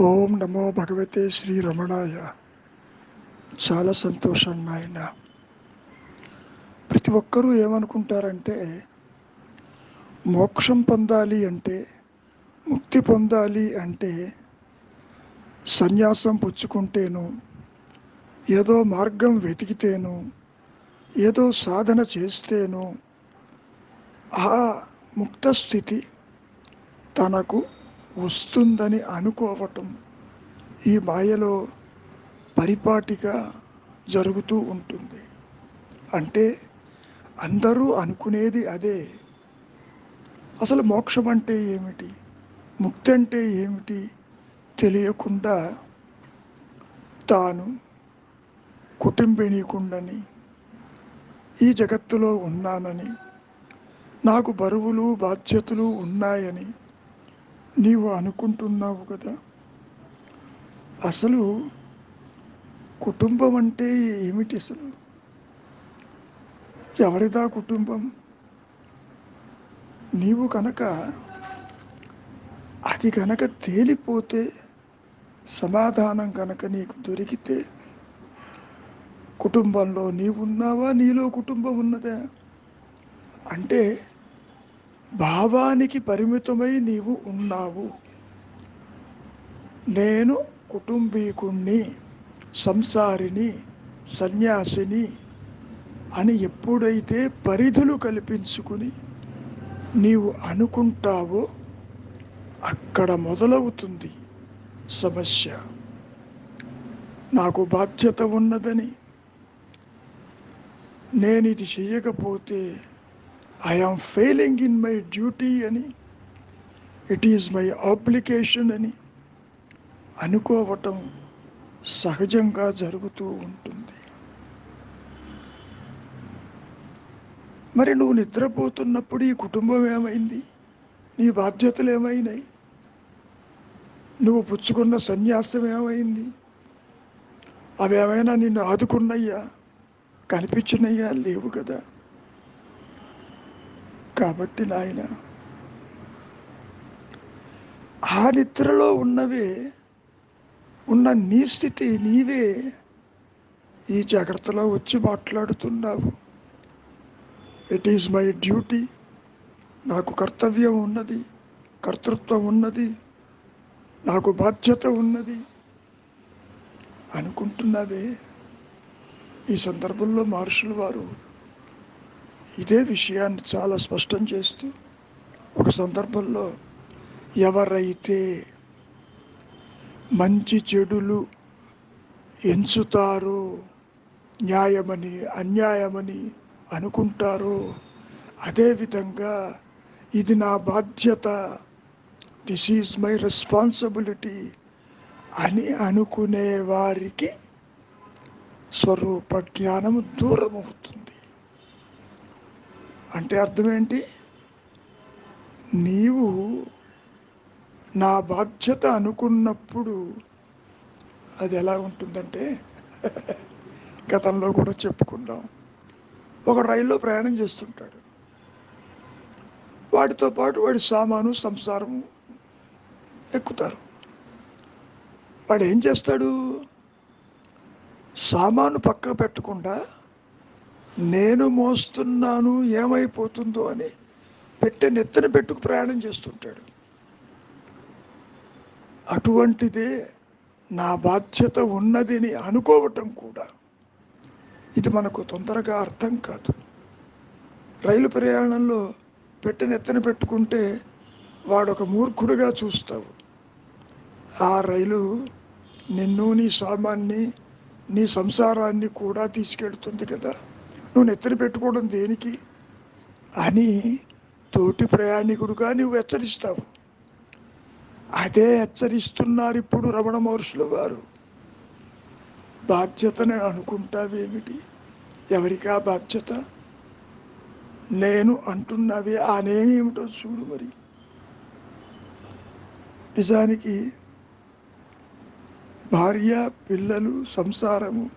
ఓం నమో భగవతే శ్రీ రమణాయ. చాలా సంతోషం నాయన. ప్రతి ఒక్కరూ ఏమనుకుంటారంటే మోక్షం పొందాలి అంటే ముక్తి పొందాలి అంటే సన్యాసం పుచ్చుకుంటేను ఏదో మార్గం వెతికితేను ఏదో సాధన చేస్తేను ఆ ముక్త స్థితి తనకు వస్తుందని అనుకోవటం ఈ మాయలో పరిపాటిగా జరుగుతూ ఉంటుంది. అంటే అందరూ అనుకునేది అదే. అసలు మోక్షం అంటే ఏమిటి? ముక్తి అంటే ఏమిటి? తెలియకుండా తాను కుటుంబినీకుండని ఈ జగత్తులో ఉన్నానని నాకు బరువులు బాధ్యతలు ఉన్నాయని నీవు అనుకుంటున్నావు కదా. అసలు కుటుంబం అంటే ఏమిటి అసలు? ఎవరిదా కుటుంబం? నీవు కనుక అది కనుక తేలిపోతే సమాధానం కనుక నీకు దొరికితే కుటుంబంలో నీవున్నావా? నీలో కుటుంబం ఉన్నదా? అంటే భావానికి పరిమితమై నీవు ఉన్నావు. నేను కుటుంబీకుణ్ణి సంసారిని సన్యాసిని అని ఎప్పుడైతే పరిధులు కల్పించుకుని నీవు అనుకుంటావో అక్కడ మొదలవుతుంది సమస్య. నాకు బాధ్యత ఉన్నదని నేను ఇది చేయకపోతే I am failing in my duty అని ఇట్ ఈజ్ మై ఆబ్లికేషన్ అని అనుకోవటం సహజంగా జరుగుతూ ఉంటుంది. మరి నువ్వు నిద్రపోతున్నప్పుడు ఈ కుటుంబం ఏమైంది? నీ బాధ్యతలు ఏమైనాయి? నువ్వు పుచ్చుకున్న సన్యాసం ఏమైంది? అవి ఏమైనా నిన్ను ఆదుకున్నయ్యా కనిపించినయ్యా లేవు కదా. కాబట్టి నాయన ఆ నిద్రలో ఉన్నవే ఉన్న నీ స్థితి నీవే ఈ జాగ్రత్తలో వచ్చి మాట్లాడుతున్నావు. ఇట్ ఈజ్ మై డ్యూటీ నాకు కర్తవ్యం ఉన్నది కర్తృత్వం ఉన్నది నాకు బాధ్యత ఉన్నది అనుకుంటున్నావే. ఈ సందర్భంలో మహర్షులు వారు ఇదే విషయాన్ని చాలా స్పష్టం చేస్తూ ఒక సందర్భంలో ఎవరైతే మంచి చెడులు ఎంచుతారో న్యాయమని అన్యాయమని అనుకుంటారో అదేవిధంగా ఇది నా బాధ్యత దిస్ ఈజ్ మై రెస్పాన్సిబిలిటీ అని అనుకునే వారికి స్వరూప జ్ఞానము దూరం అవుతుంది అంటే అర్థం ఏంటి నీవు నా బాధ్యత అనుకున్నప్పుడు అది ఎలా ఉంటుందంటే గతంలో కూడా చెప్పుకుందాం. ఒక రైల్లో ప్రయాణం చేస్తుంటాడు. వాటితో పాటు వాడి సామాను సంసారము ఎక్కుతారు. వాడు ఏం చేస్తాడు? సామాను పక్క పెట్టకుండా నేను మోస్తున్నాను ఏమైపోతుందో అని పెట్టే నెత్తన పెట్టుకు ప్రయాణం చేస్తుంటాడు. అటువంటిదే నా బాధ్యత ఉన్నదని అనుకోవటం కూడా ఇది మనకు తొందరగా అర్థం కాదు. రైలు ప్రయాణంలో పెట్టిన ఎత్తన పెట్టుకుంటే వాడు ఒక మూర్ఖుడుగా చూస్తావు. ఆ రైలు నిన్ను నీ సామాన్ని నీ సంసారాన్ని కూడా తీసుకెళ్తుంది కదా. నువ్వు నెత్తన పెట్టుకోవడం దేనికి? అని తోటి ప్రయాణికుడుగా నువ్వు హెచ్చరిస్తావు. అదే హెచ్చరిస్తున్నారు ఇప్పుడు రమణ మహర్షుల వారు. బాధ్యతని అనుకుంటావేమిటి? ఎవరికా బాధ్యత? నేను అంటున్నవి ఆనేమిటో చూడు మరి. నిజానికి భార్య పిల్లలు సంసారము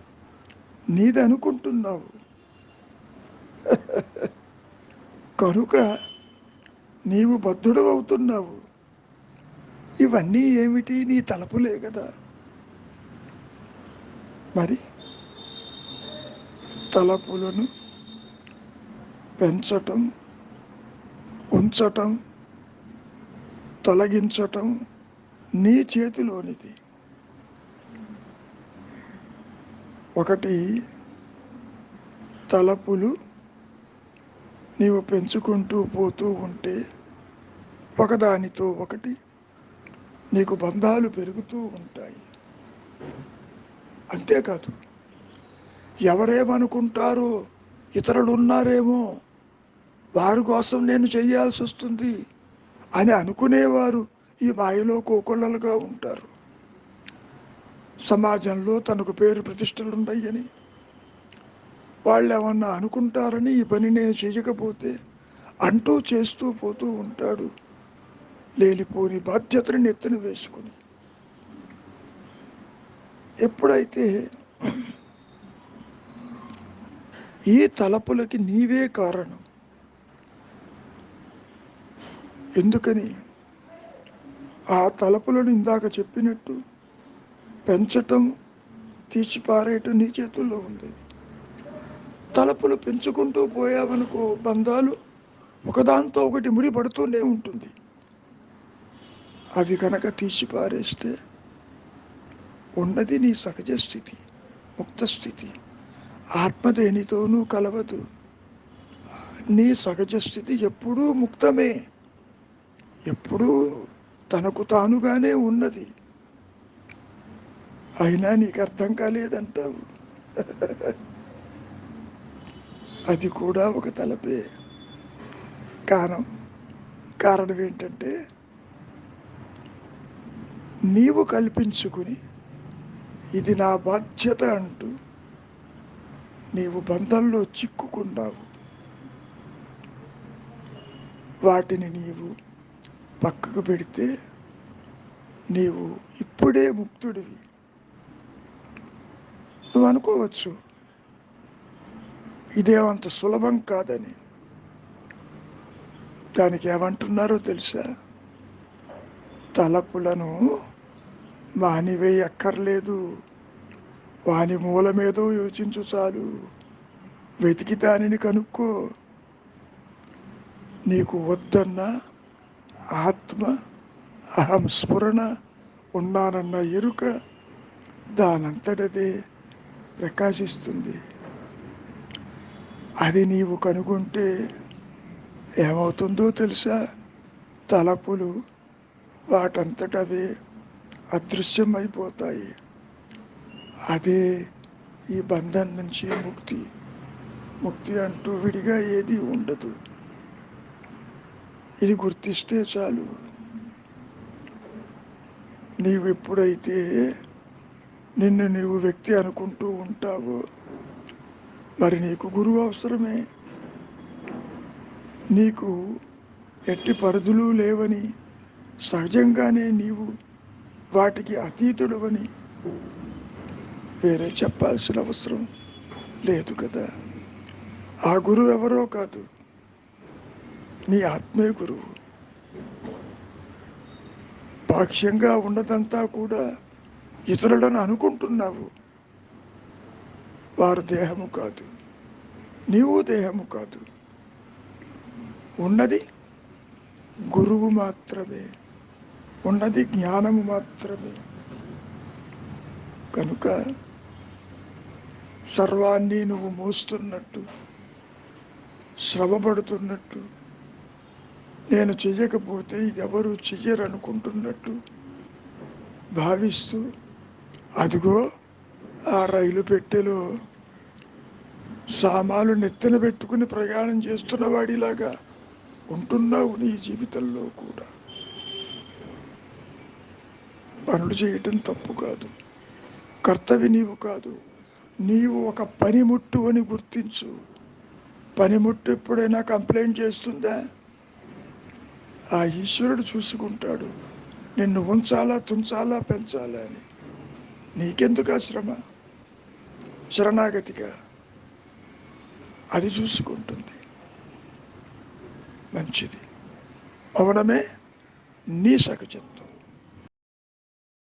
నీది అనుకుంటున్నావు కనుక నీవు బద్ధుడు అవుతున్నావు ఇవన్నీ ఏమిటి నీ తలపులే కదా? మరి తలపులను పెంచటం ఉంచటం తొలగించటం నీ చేతిలోనిది. ఒకటి తలపులు నీవు పెంచుకుంటూ పోతూ ఉంటే ఒకదానితో ఒకటి నీకు బంధాలు పెరుగుతూ ఉంటాయి. అంతేకాదు ఎవరేమనుకుంటారో ఇతరులు ఉన్నారేమో వారి కోసం నేను చేయాల్సి వస్తుంది అని అనుకునేవారు ఈ మాయలో కోకొల్లలుగా ఉంటారు. సమాజంలో తనకు పేరు ప్రతిష్టలు ఉన్నాయని వాళ్ళు ఏమన్నా అనుకుంటారని ఈ పని నేను చేయకపోతే అంటూ చేస్తూ పోతూ ఉంటాడు. లేనిపోని బాధ్యతను నెత్తిన వేసుకుని. ఎప్పుడైతే ఈ తలపులకి నీవే కారణం. ఎందుకని? ఆ తలపులను ఇందాక చెప్పినట్టు పెంచటం తీసిపారేయటం నీ చేతుల్లో ఉంది. తలపులు పెంచుకుంటూ పోయావనుకో బంధాలు ఒకదాంతో ఒకటి ముడిపడుతూనే ఉంటుంది. అవి కనుక తీసి పారేస్తే ఉన్నది నీ సహజ స్థితి ముక్త స్థితి. ఆత్మదేనితోనూ కలవదు. నీ సహజ స్థితి ఎప్పుడూ ముక్తమే. ఎప్పుడూ తనకు తానుగానే ఉన్నది. అయినా నీకు అర్థం కాలేదంటావు. అది కూడా ఒక తలపే. కారణం కారణం ఏంటంటే నీవు కల్పించుకుని ఇది నా బాధ్యత అంటూ నీవు బంధంలో చిక్కుకున్నావు. వాటిని నీవు పక్కకు పెడితే నీవు ఇప్పుడే ముక్తుడివి. నువ్వు అనుకోవచ్చు ఇదేమంత సులభం కాదని దానికి ఏమంటున్నారో తెలుసా? తలపులను మానివేయి అక్కర్లేదు వాని మూలమేదో యోచించు చాలు. వెతికి దానిని కనుక్కో. నీకు వద్దన్న ఆత్మ అహం స్ఫురణ ఉన్నానన్న ఎరుక దానంతటదే ప్రకాశిస్తుంది. అది నీవు కనుగొంటే ఏమవుతుందో తెలుసా? తలపులు వాటంతటవే అదృశ్యమైపోతాయి. అదే ఈ బంధం నుంచి ముక్తి. ముక్తి అంటూ విడిగా ఏది ఉండదు. ఇది గుర్తిస్తే చాలు. నీవు ఎప్పుడైతే నిన్ను నీవు వ్యక్తి అనుకుంటూ ఉంటావో మరి నీకు గురువు అవసరమే. నీకు ఎట్టి పరిధులు లేవని సహజంగానే నీవు వాటికి అతీతుడవని వేరే చెప్పాల్సిన అవసరం లేదు కదా. ఆ గురువు ఎవరో కాదు నీ ఆత్మే గురువు. పాక్ష్యంగా ఉన్నదంతా కూడా ఇతరులను అనుకుంటున్నావు. వారు దేహము కాదు నీవు దేహము కాదు. ఉన్నది గురువు మాత్రమే. ఉన్నది జ్ఞానము మాత్రమే. కనుక సర్వాన్ని నువ్వు మోస్తున్నట్టు శ్రమపడుతున్నట్టు నేను చెయ్యకపోతే ఇది ఎవరు చెయ్యరనుకుంటున్నట్టు భావిస్తూ అదిగో ఆ రైలు పెట్టెలో సామాలు నెత్తిన పెట్టుకుని ప్రయాణం చేస్తున్న వాడిలాగా ఉంటున్నావు నీ జీవితంలో కూడా. పనులు చేయటం తప్పు కాదు. కర్తవి నీవు కాదు. నీవు ఒక పనిముట్టు అని గుర్తించు. పనిముట్టు ఎప్పుడైనా కంప్లైంట్ చేస్తుందా? ఆ ఈశ్వరుడు చూసుకుంటాడు. నిన్ను ఉంచాలా తుంచాలా పెంచాలా అని. నీకెందుకు ఆ శ్రమ? శరణాగతిగా. అది చూసుకుంటుంది. మంచిది. అవడమే నీ సహజత్వం